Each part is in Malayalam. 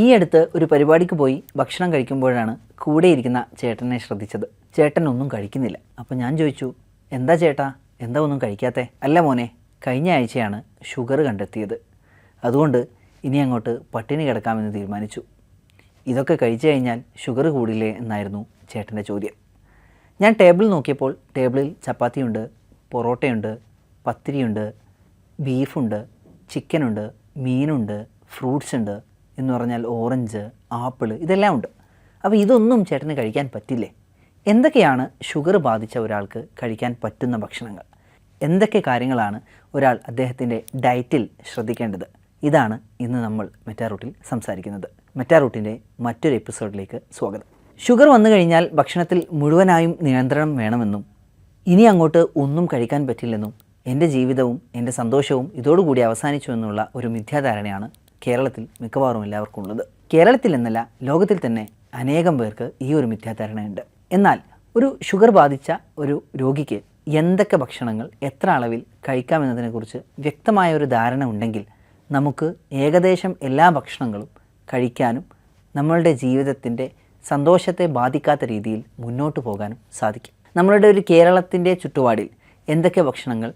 ഈ അടുത്ത് ഒരു പരിപാടിക്ക് പോയി ഭക്ഷണം കഴിക്കുമ്പോഴാണ് കൂടെയിരിക്കുന്ന ചേട്ടനെ ശ്രദ്ധിച്ചത്. ചേട്ടൻ ഒന്നും കഴിക്കുന്നില്ല. അപ്പോൾ ഞാൻ ചോദിച്ചു എന്താ ചേട്ടാ? എന്താ ഒന്നും കഴിക്കാത്തെ? അല്ല മോനെ കഴിഞ്ഞ ആഴ്ചയാണ് ഷുഗർ കണ്ടെത്തിയത്. അതുകൊണ്ട് ഇനി അങ്ങോട്ട് പട്ടിണി കിടക്കാമെന്ന് തീരുമാനിച്ചു. ഇതൊക്കെ കഴിച്ചു കഴിഞ്ഞാൽ ഷുഗർ കൂടില്ലേ എന്നായിരുന്നു ചേട്ടന്റെ ചോദ്യം. ഞാൻ ടേബിൾ നോക്കിയപ്പോൾ ടേബിളിൽ ചപ്പാത്തിയുണ്ട് പൊറോട്ടയുണ്ട് പത്തിരിയുണ്ട് ബീഫുണ്ട് ചിക്കനുണ്ട് മീനുണ്ട് ഫ്രൂട്ട്സ് ഉണ്ട് എന്ന് പറഞ്ഞാൽ ഓറഞ്ച് ആപ്പിൾ ഇതെല്ലാം ഉണ്ട്. അപ്പോൾ ഇതൊന്നും ചേട്ടന് കഴിക്കാൻ പറ്റില്ലേ? എന്തൊക്കെയാണ് ഷുഗർ ബാധിച്ച ഒരാൾക്ക് കഴിക്കാൻ പറ്റുന്ന ഭക്ഷണങ്ങൾ? എന്തൊക്കെ കാര്യങ്ങളാണ് ഒരാൾ അദ്ദേഹത്തിന്റെ ഡയറ്റിൽ ശ്രദ്ധിക്കേണ്ടത്? ഇതാണ് ഇന്ന് നമ്മൾ മെറ്റാറൂട്ടിൽ സംസാരിക്കുന്നത്. മെറ്റാറൂട്ടിന്റെ മറ്റൊരു എപ്പിസോഡിലേക്ക് സ്വാഗതം. ഷുഗർ വന്നു കഴിഞ്ഞാൽ ഭക്ഷണത്തിൽ മുഴുവനായും നിയന്ത്രണം വേണമെന്നും ഇനി അങ്ങോട്ട് ഒന്നും കഴിക്കാൻ പറ്റില്ലെന്നും എന്റെ ജീവിതവും എന്റെ സന്തോഷവും ഇതോടുകൂടി അവസാനിച്ചു എന്നുള്ള ഒരു മിഥ്യാധാരണയാണ് കേരളത്തിൽ മിക്കവാറും എല്ലാവർക്കും ഉള്ളത്. കേരളത്തിൽ എന്നല്ല ലോകത്തിൽ തന്നെ അനേകം പേർക്ക് ഈ ഒരു മിഥ്യാധാരണയുണ്ട്. എന്നാൽ ഒരു ഷുഗർ ബാധിച്ച ഒരു രോഗിക്ക് എന്തൊക്കെ ഭക്ഷണങ്ങൾ എത്ര അളവിൽ കഴിക്കാമെന്നതിനെക്കുറിച്ച് വ്യക്തമായ ഒരു ധാരണ ഉണ്ടെങ്കിൽ നമുക്ക് ഏകദേശം എല്ലാ ഭക്ഷണങ്ങളും കഴിക്കാനും നമ്മളുടെ ജീവിതത്തിന്റെ സന്തോഷത്തെ ബാധിക്കാത്ത രീതിയിൽ മുന്നോട്ട് പോകാനും സാധിക്കും. നമ്മളുടെ ഒരു കേരളത്തിന്റെ ചുറ്റുപാടിൽ എന്തൊക്കെ ഭക്ഷണങ്ങൾ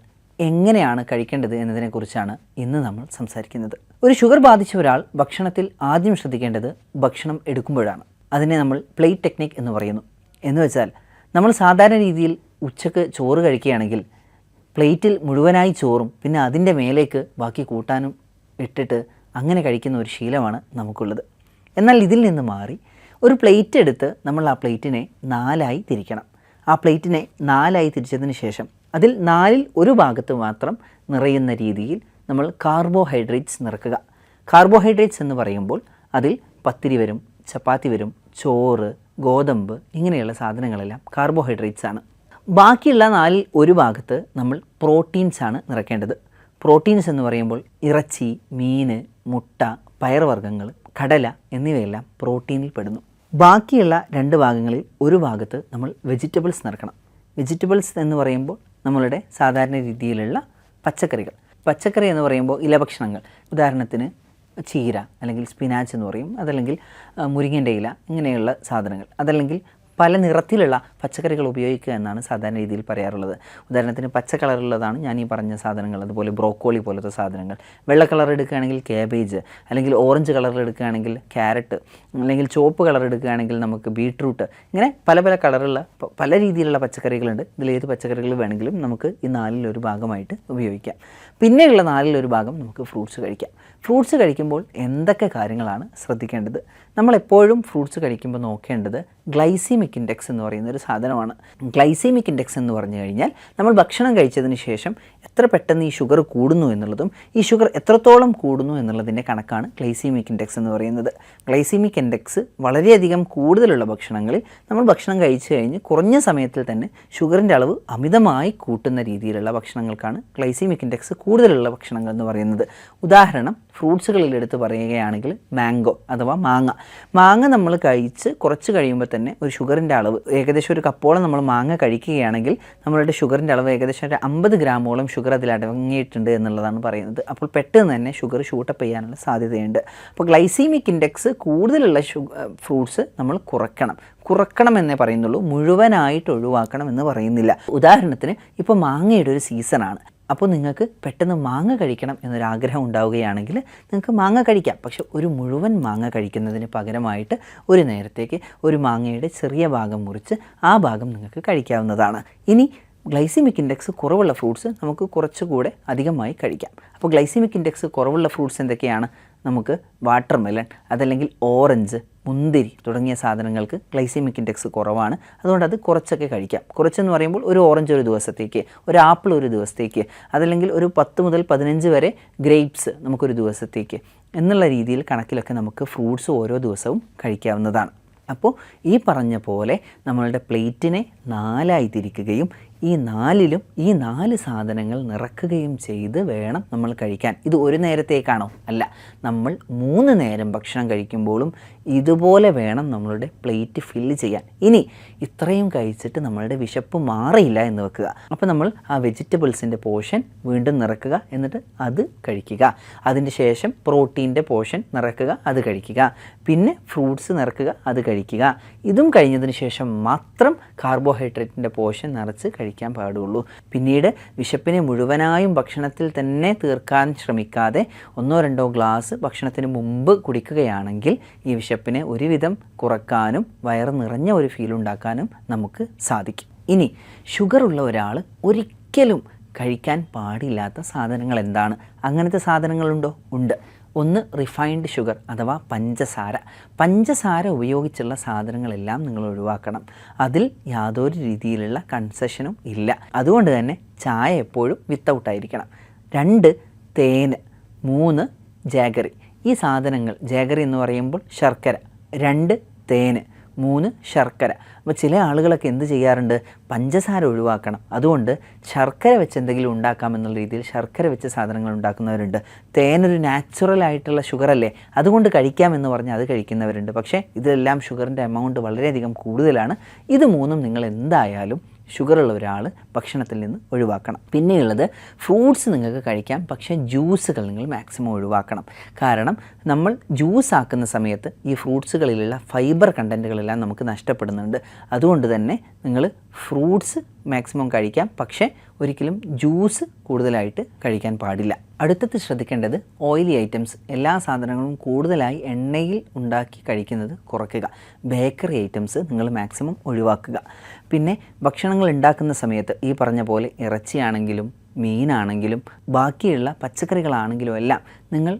എങ്ങനെയാണ് കഴിക്കേണ്ടത് എന്നതിനെക്കുറിച്ചാണ് ഇന്ന് നമ്മൾ സംസാരിക്കുന്നത്. ഒരു ഷുഗർ ബാധിച്ച ഒരാൾ ഭക്ഷണത്തിൽ ആദ്യം ശ്രദ്ധിക്കേണ്ടത് ഭക്ഷണം എടുക്കുമ്പോഴാണ്. അതിനെ നമ്മൾ പ്ലേറ്റ് ടെക്നിക് എന്ന് പറയുന്നു. എന്ന് വെച്ചാൽ നമ്മൾ സാധാരണ രീതിയിൽ ഉച്ചയ്ക്ക് ചോറ് കഴിക്കുകയാണെങ്കിൽ പ്ലേറ്റിൽ മുഴുവനായി ചോറും പിന്നെ അതിന്റെ മേലേക്ക് ബാക്കി കൂട്ടാനും ഇട്ടിട്ട് അങ്ങനെ കഴിക്കുന്ന ഒരു ശീലമാണ് നമുക്കുള്ളത്. എന്നാൽ ഇതിൽ നിന്ന് മാറി ഒരു പ്ലേറ്റ് എടുത്ത് നമ്മൾ ആ പ്ലേറ്റിനെ നാലായി തിരിക്കണം. ആ പ്ലേറ്റിനെ നാലായി തിരിച്ചതിന് ശേഷം അതിൽ നാലിൽ ഒരു ഭാഗത്ത് മാത്രം നിറയുന്ന രീതിയിൽ നമ്മൾ കാർബോഹൈഡ്രേറ്റ്സ് നിറക്കുക. കാർബോഹൈഡ്രേറ്റ്സ് എന്ന് പറയുമ്പോൾ അതിൽ പത്തിരി വരും ചപ്പാത്തി വരും ചോറ് ഗോതമ്പ് ഇങ്ങനെയുള്ള സാധനങ്ങളെല്ലാം കാർബോഹൈഡ്രേറ്റ്സ് ആണ്. ബാക്കിയുള്ള നാലിൽ ഒരു ഭാഗത്ത് നമ്മൾ പ്രോട്ടീൻസ് ആണ് നിറയ്ക്കേണ്ടത് പ്രോട്ടീൻസ് എന്ന് പറയുമ്പോൾ ഇറച്ചി മീൻ മുട്ട പയർവർഗങ്ങൾ കടല എന്നിവയെല്ലാം പ്രോട്ടീനിൽ പെടുന്നു. ബാക്കിയുള്ള രണ്ട് ഭാഗങ്ങളിൽ ഒരു ഭാഗത്ത് നമ്മൾ വെജിറ്റബിൾസ് നിറക്കണം. വെജിറ്റബിൾസ് എന്ന് പറയുമ്പോൾ നമ്മളുടെ സാധാരണ രീതിയിലുള്ള പച്ചക്കറികൾ. പച്ചക്കറി എന്ന് പറയുമ്പോൾ ഇലഭക്ഷണങ്ങൾ. ഉദാഹരണത്തിന് ചീര അല്ലെങ്കിൽ സ്പിനാച്ച് എന്ന് പറയും. അതല്ലെങ്കിൽ മുരിങ്ങന്റെ ഇല ഇങ്ങനെയുള്ള സാധനങ്ങൾ. അതല്ലെങ്കിൽ പല നിറത്തിലുള്ള പച്ചക്കറികൾ ഉപയോഗിക്കുക എന്നാണ് സാധാരണ രീതിയിൽ പറയാറുള്ളത്. ഉദാഹരണത്തിന് പച്ച കളറുള്ളതാണ് ഞാൻ ഈ പറഞ്ഞ സാധനങ്ങൾ അതുപോലെ ബ്രോക്കോളി പോലത്തെ സാധനങ്ങൾ. വെള്ള കളർ എടുക്കുകയാണെങ്കിൽ കാബേജ് അല്ലെങ്കിൽ ഓറഞ്ച് കളറിൽ എടുക്കുകയാണെങ്കിൽ ക്യാരറ്റ് അല്ലെങ്കിൽ ചുവപ്പ് കളർ എടുക്കുകയാണെങ്കിൽ നമുക്ക് ബീട്രൂട്ട്. ഇങ്ങനെ പല പല കളറുള്ള പല രീതിയിലുള്ള പച്ചക്കറികളുണ്ട്. ഇതിൽ ഏത് പച്ചക്കറികൾ വേണമെങ്കിലും നമുക്ക് ഈ നാലിലൊരു ഭാഗമായിട്ട് ഉപയോഗിക്കാം. പിന്നെയുള്ള നാലിലൊരു ഭാഗം നമുക്ക് ഫ്രൂട്ട്സ് കഴിക്കാം. ഫ്രൂട്ട്സ് കഴിക്കുമ്പോൾ എന്തൊക്കെ കാര്യങ്ങളാണ് ശ്രദ്ധിക്കേണ്ടത്? നമ്മളെപ്പോഴും ഫ്രൂട്ട്സ് കഴിക്കുമ്പോൾ നോക്കേണ്ടത് ഗ്ലൈസീമിക് ഇൻഡെക്സ് എന്ന് പറയുന്ന ഒരു സാധനമാണ്. ഗ്ലൈസീമിക് ഇൻഡെക്സ് എന്ന് പറഞ്ഞു കഴിഞ്ഞാൽ നമ്മൾ ഭക്ഷണം കഴിച്ചതിന് ശേഷം എത്ര പെട്ടെന്ന് ഈ ഷുഗർ കൂടുന്നു എന്നുള്ളതും ഈ ഷുഗർ എത്രത്തോളം കൂടുന്നു എന്നുള്ളതിന്റെ കണക്കാണ് ഗ്ലൈസീമിക് ഇൻഡെക്സ് എന്ന് പറയുന്നത്. ഗ്ലൈസീമിക് ഇൻഡെക്സ് വളരെയധികം കൂടുതലുള്ള ഭക്ഷണങ്ങളിൽ നമ്മൾ ഭക്ഷണം കഴിച്ചു കഴിഞ്ഞ് കുറഞ്ഞ സമയത്തിൽ തന്നെ ഷുഗറിന്റെ അളവ് അമിതമായി കൂട്ടുന്ന രീതിയിലുള്ള ഭക്ഷണങ്ങൾക്കാണ് ഗ്ലൈസീമിക് ഇൻഡെക്സ് കൂടുതലുള്ള ഭക്ഷണങ്ങൾ എന്ന് പറയുന്നത്. ഉദാഹരണം ഫ്രൂട്ട്സുകളിൽ എടുത്ത് പറയുകയാണെങ്കിൽ മാംഗോ അഥവാ മാങ്ങ. മാങ്ങ നമ്മൾ കഴിച്ച് കുറച്ച് കഴിയുമ്പോൾ തന്നെ ഒരു ഷുഗറിന്റെ അളവ് ഏകദേശം ഒരു കപ്പോളം നമ്മൾ മാങ്ങ കഴിക്കുകയാണെങ്കിൽ നമ്മളുടെ ഷുഗറിന്റെ അളവ് ഏകദേശം ഒരു അമ്പത് ഗ്രാമോളം ഷുഗർ അതിൽ അടങ്ങിയിട്ടുണ്ട് എന്നുള്ളതാണ് പറയുന്നത്. അപ്പോൾ പെട്ടെന്ന് തന്നെ ഷുഗർ ഷൂട്ടപ്പ് ചെയ്യാനുള്ള സാധ്യതയുണ്ട്. അപ്പോൾ ഗ്ലൈസീമിക് ഇൻഡെക്സ് കൂടുതലുള്ള ഫ്രൂട്ട്സ് നമ്മൾ കുറയ്ക്കണം കുറക്കണം എന്നേ പറയുന്നുള്ളൂ മുഴുവനായിട്ട് ഒഴിവാക്കണം എന്ന് പറയുന്നില്ല. ഉദാഹരണത്തിന് ഇപ്പോൾ മാങ്ങയുടെ ഒരു സീസണാണ്. അപ്പോൾ നിങ്ങൾക്ക് പെട്ടെന്ന് മാങ്ങ കഴിക്കണം എന്നൊരാഗ്രഹം ഉണ്ടാവുകയാണെങ്കിൽ നിങ്ങൾക്ക് മാങ്ങ കഴിക്കാം. പക്ഷെ ഒരു മുഴുവൻ മാങ്ങ കഴിക്കുന്നതിന് പകരമായിട്ട് ഒരു നേരത്തേക്ക് ഒരു മാങ്ങയുടെ ചെറിയ ഭാഗം മുറിച്ച് ആ ഭാഗം നിങ്ങൾക്ക് കഴിക്കാവുന്നതാണ്. ഇനി ഗ്ലൈസിമിക് ഇൻഡെക്സ് കുറവുള്ള ഫ്രൂട്ട്സ് നമുക്ക് കുറച്ചുകൂടെ അധികമായി കഴിക്കാം. അപ്പോൾ ഗ്ലൈസിമിക് ഇൻഡെക്സ് കുറവുള്ള ഫ്രൂട്ട്സ് എന്തൊക്കെയാണ്? നമുക്ക് വാട്ടർമെലൺ അതല്ലെങ്കിൽ ഓറഞ്ച് മുന്തിരി തുടങ്ങിയ സാധനങ്ങൾക്ക് ഗ്ലൈസീമിക് ഇൻഡെക്സ് കുറവാണ്. അതുകൊണ്ട് അത് കുറച്ചൊക്കെ കഴിക്കാം. കുറച്ചെന്ന് പറയുമ്പോൾ ഒരു ഓറഞ്ച് ഒരു ദിവസത്തേക്ക് ഒരു ആപ്പിൾ ഒരു ദിവസത്തേക്ക് അതല്ലെങ്കിൽ ഒരു പത്ത് മുതൽ പതിനഞ്ച് വരെ ഗ്രേപ്സ് നമുക്കൊരു ദിവസത്തേക്ക് എന്നുള്ള രീതിയിൽ കണക്കിലൊക്കെ നമുക്ക് ഫ്രൂട്ട്സ് ഓരോ ദിവസവും കഴിക്കാവുന്നതാണ്. അപ്പോൾ ഈ പറഞ്ഞ പോലെ നമ്മളുടെ പ്ലേറ്റിനെ നാലായി തിരിക്കുകയും ഈ നാലിലും ഈ നാല് സാധനങ്ങൾ നിറക്കുകയും ചെയ്ത് വേണം നമ്മൾ കഴിക്കാൻ. ഇത് ഒരു നേരത്തേക്കാണോ? അല്ല. നമ്മൾ മൂന്ന് നേരം ഭക്ഷണം കഴിക്കുമ്പോഴും ഇതുപോലെ വേണം നമ്മളുടെ പ്ലേറ്റ് ഫില്ല് ചെയ്യാൻ. ഇനി ഇത്രയും കഴിച്ചിട്ട് നമ്മളുടെ വിശപ്പ് മാറിയില്ല എന്ന് വെക്കുക. അപ്പോൾ നമ്മൾ ആ വെജിറ്റബിൾസിന്റെ പോഷൻ വീണ്ടും നിറക്കുക. എന്നിട്ട് അത് കഴിക്കുക. അതിന് ശേഷം പ്രോട്ടീന്റെ പോഷൻ നിറക്കുക. അത് കഴിക്കുക. പിന്നെ ഫ്രൂട്ട്സ് നിറക്കുക. അത് കഴിക്കുക. ഇതും കഴിഞ്ഞതിന് ശേഷം മാത്രം കാർബോഹൈഡ്രേറ്റിന്റെ പോഷൻ നിറച്ച് കഴിക്കാൻ പാടുള്ളൂ. പിന്നീട് വിശപ്പിനെ മുഴുവനായും ഭക്ഷണത്തിൽ തന്നെ തീർക്കാൻ ശ്രമിക്കാതെ ഒന്നോ രണ്ടോ ഗ്ലാസ് ഭക്ഷണത്തിന് മുമ്പ് കുടിക്കുകയാണെങ്കിൽ ഈ വിശപ്പിനെ ഒരുവിധം കുറക്കാനും വയറ് നിറഞ്ഞ ഒരു ഫീൽ ഉണ്ടാക്കാനും നമുക്ക് സാധിക്കും. ഇനി ഷുഗർ ഉള്ള ഒരാൾ ഒരിക്കലും കഴിക്കാൻ പാടില്ലാത്ത സാധനങ്ങൾ എന്താണ്? അങ്ങനത്തെ സാധനങ്ങളുണ്ടോ? ഉണ്ട്. ഒന്ന് റിഫൈൻഡ് ഷുഗർ അഥവാ പഞ്ചസാര. പഞ്ചസാര ഉപയോഗിച്ചുള്ള സാധനങ്ങളെല്ലാം നിങ്ങൾ ഒഴിവാക്കണം. അതിൽ യാതൊരു രീതിയിലുള്ള കൺസെഷനും ഇല്ല. അതുകൊണ്ട് തന്നെ ചായ എപ്പോഴും വിത്തൗട്ട് ആയിരിക്കണം. രണ്ട് തേന്. മൂന്ന് ജാഗറി. ഈ സാധനങ്ങൾ ജാഗറി എന്ന് പറയുമ്പോൾ ശർക്കര. രണ്ട് തേന്. മൂന്ന് ശർക്കര. അപ്പോൾ ചില ആളുകളൊക്കെ എന്ത് ചെയ്യാറുണ്ട്? പഞ്ചസാര ഒഴിവാക്കണം. അതുകൊണ്ട് ശർക്കര വെച്ച് എന്തെങ്കിലും ഉണ്ടാക്കാം എന്നുള്ള രീതിയിൽ ശർക്കര വെച്ച് സാധനങ്ങൾ ഉണ്ടാക്കുന്നവരുണ്ട്. തേനൊരു നാച്ചുറൽ ആയിട്ടുള്ള ഷുഗർ അല്ലേ അതുകൊണ്ട് കഴിക്കാം എന്ന് പറഞ്ഞാൽ അത് കഴിക്കുന്നവരുണ്ട്. പക്ഷേ ഇതെല്ലാം ഷുഗറിന്റെ എമൗണ്ട് വളരെയധികം കൂടുതലാണ്. ഇത് മൂന്നും നിങ്ങൾ എന്തായാലും ഷുഗറുള്ള ഒരാൾ ഭക്ഷണത്തിൽ നിന്ന് ഒഴിവാക്കണം. പിന്നെയുള്ളത് ഫ്രൂട്ട്സ് നിങ്ങൾക്ക് കഴിക്കാം പക്ഷേ ജ്യൂസുകൾ നിങ്ങൾ മാക്സിമം ഒഴിവാക്കണം. കാരണം നമ്മൾ ജ്യൂസ് ആക്കുന്ന സമയത്ത് ഈ ഫ്രൂട്ട്സുകളിലുള്ള ഫൈബർ കണ്ടന്റുകളെല്ലാം നമുക്ക് നഷ്ടപ്പെടുന്നുണ്ട്. അതുകൊണ്ട് തന്നെ നിങ്ങൾ ഫ്രൂട്ട്സ് മാക്സിമം കഴിക്കാം പക്ഷേ ഒരിക്കലും ജ്യൂസ് കൂടുതലായിട്ട് കഴിക്കാൻ പാടില്ല. അടുത്തത് ശ്രദ്ധിക്കേണ്ടത് ഓയിലി ഐറ്റംസ് എല്ലാ സാധനങ്ങളും കൂടുതലായി എണ്ണയിൽ ഉണ്ടാക്കി കഴിക്കുന്നത് കുറയ്ക്കുക. ബേക്കറി ഐറ്റംസ് നിങ്ങൾ മാക്സിമം ഒഴിവാക്കുക. പിന്നെ ഭക്ഷണങ്ങൾ ഉണ്ടാക്കുന്ന സമയത്ത് ഈ പറഞ്ഞ പോലെ ഇറച്ചിയാണെങ്കിലും മീനാണെങ്കിലും ബാക്കിയുള്ള പച്ചക്കറികളാണെങ്കിലും എല്ലാം നിങ്ങൾ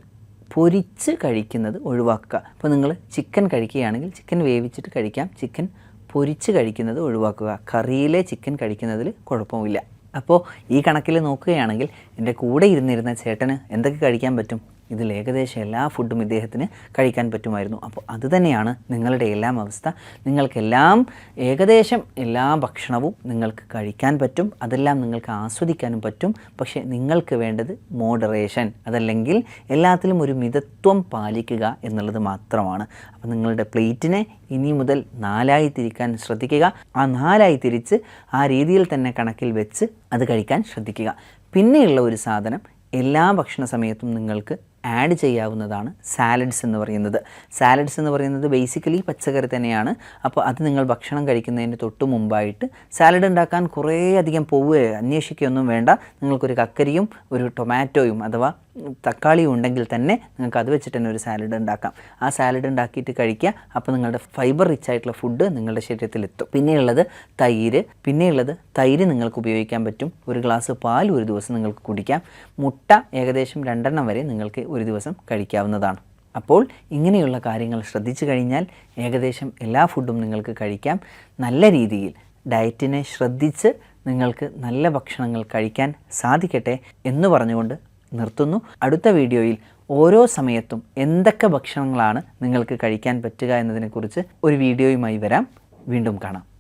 പൊരിച്ച് കഴിക്കുന്നത് ഒഴിവാക്കുക. അപ്പോൾ നിങ്ങൾ ചിക്കൻ കഴിക്കുകയാണെങ്കിൽ ചിക്കൻ വേവിച്ചിട്ട് കഴിക്കാം. ചിക്കൻ പൊരിച്ച് കഴിക്കുന്നത് ഒഴിവാക്കുക. കറിയിലെ ചിക്കൻ കഴിക്കുന്നതിൽ കുഴപ്പമില്ല. അപ്പോൾ ഈ കണക്കിൽ നോക്കുകയാണെങ്കിൽ എന്റെ കൂടെ ഇരുന്നിരുന്ന ചേട്ടന് എന്തൊക്കെ കഴിക്കാൻ പറ്റും? ഇതിൽ ഏകദേശം എല്ലാ ഫുഡും ഇദ്ദേഹത്തിന് കഴിക്കാൻ പറ്റുമായിരുന്നു. അപ്പോൾ അതുതന്നെയാണ് നിങ്ങളുടെ എല്ലാം അവസ്ഥ. നിങ്ങൾക്കെല്ലാം ഏകദേശം എല്ലാ ഭക്ഷണവും നിങ്ങൾക്ക് കഴിക്കാൻ പറ്റും. അതെല്ലാം നിങ്ങൾക്ക് ആസ്വദിക്കാനും പറ്റും. പക്ഷേ നിങ്ങൾക്ക് വേണ്ടത് മോഡറേഷൻ അതല്ലെങ്കിൽ എല്ലാത്തിലും ഒരു മിതത്വം പാലിക്കുക എന്നുള്ളത് മാത്രമാണ്. അപ്പോൾ നിങ്ങളുടെ പ്ലേറ്റിനെ ഇനി മുതൽ നാലായി തിരിക്കാൻ ശ്രദ്ധിക്കുക. ആ നാലായി തിരിച്ച് ആ രീതിയിൽ തന്നെ കണക്കിൽ വെച്ച് അത് കഴിക്കാൻ ശ്രദ്ധിക്കുക. പിന്നെയുള്ള ഒരു സാധനം എല്ലാ ഭക്ഷണ സമയത്തും നിങ്ങൾക്ക് ആഡ് ചെയ്യാവുന്നതാണ് സാലഡ്സ് എന്ന് പറയുന്നത്. സാലഡ്സ് എന്ന് പറയുന്നത് ബേസിക്കലി പച്ചക്കറി തന്നെയാണ്. അപ്പോൾ അത് നിങ്ങൾ ഭക്ഷണം കഴിക്കുന്നതിന് തൊട്ട് മുമ്പായിട്ട് സാലഡ് ഉണ്ടാക്കാൻ കുറേ അധികം പോവുകയോ അന്വേഷിക്കുകയൊന്നും വേണ്ട. നിങ്ങൾക്കൊരു കക്കരിയും ഒരു ടൊമാറ്റോയും അഥവാ തക്കാളിയും ഉണ്ടെങ്കിൽ തന്നെ നിങ്ങൾക്ക് അത് വെച്ചിട്ട് തന്നെ ഒരു സാലഡ് ഉണ്ടാക്കാം. ആ സാലഡ് ഉണ്ടാക്കിയിട്ട് കഴിക്കുക. അപ്പോൾ നിങ്ങളുടെ ഫൈബർ റിച്ച് ആയിട്ടുള്ള ഫുഡ് നിങ്ങളുടെ ശരീരത്തിൽ എത്തും പിന്നെയുള്ളത് തൈര്. പിന്നെയുള്ളത് തൈര് നിങ്ങൾക്ക് ഉപയോഗിക്കാൻ പറ്റും. ഒരു ഗ്ലാസ് പാൽ ഒരു ദിവസം നിങ്ങൾക്ക് കുടിക്കാം. മുട്ട ഏകദേശം രണ്ടെണ്ണം വരെ നിങ്ങൾക്ക് ഒരു ദിവസം കഴിക്കാവുന്നതാണ്. അപ്പോൾ ഇങ്ങനെയുള്ള കാര്യങ്ങൾ ശ്രദ്ധിച്ചു കഴിഞ്ഞാൽ ഏകദേശം എല്ലാ ഫുഡും നിങ്ങൾക്ക് കഴിക്കാം. നല്ല രീതിയിൽ ഡയറ്റിനെ ശ്രദ്ധിച്ച് നിങ്ങൾക്ക് നല്ല ഭക്ഷണങ്ങൾ കഴിക്കാൻ സാധിക്കട്ടെ എന്ന് പറഞ്ഞുകൊണ്ട് നിർത്തുന്നു. അടുത്ത വീഡിയോയിൽ ഓരോ സമയത്തും എന്തൊക്കെ ഭക്ഷണങ്ങളാണ് നിങ്ങൾക്ക് കഴിക്കാൻ പറ്റുക എന്നതിനെക്കുറിച്ച് ഒരു വീഡിയോയുമായി വരാം. വീണ്ടും കാണാം.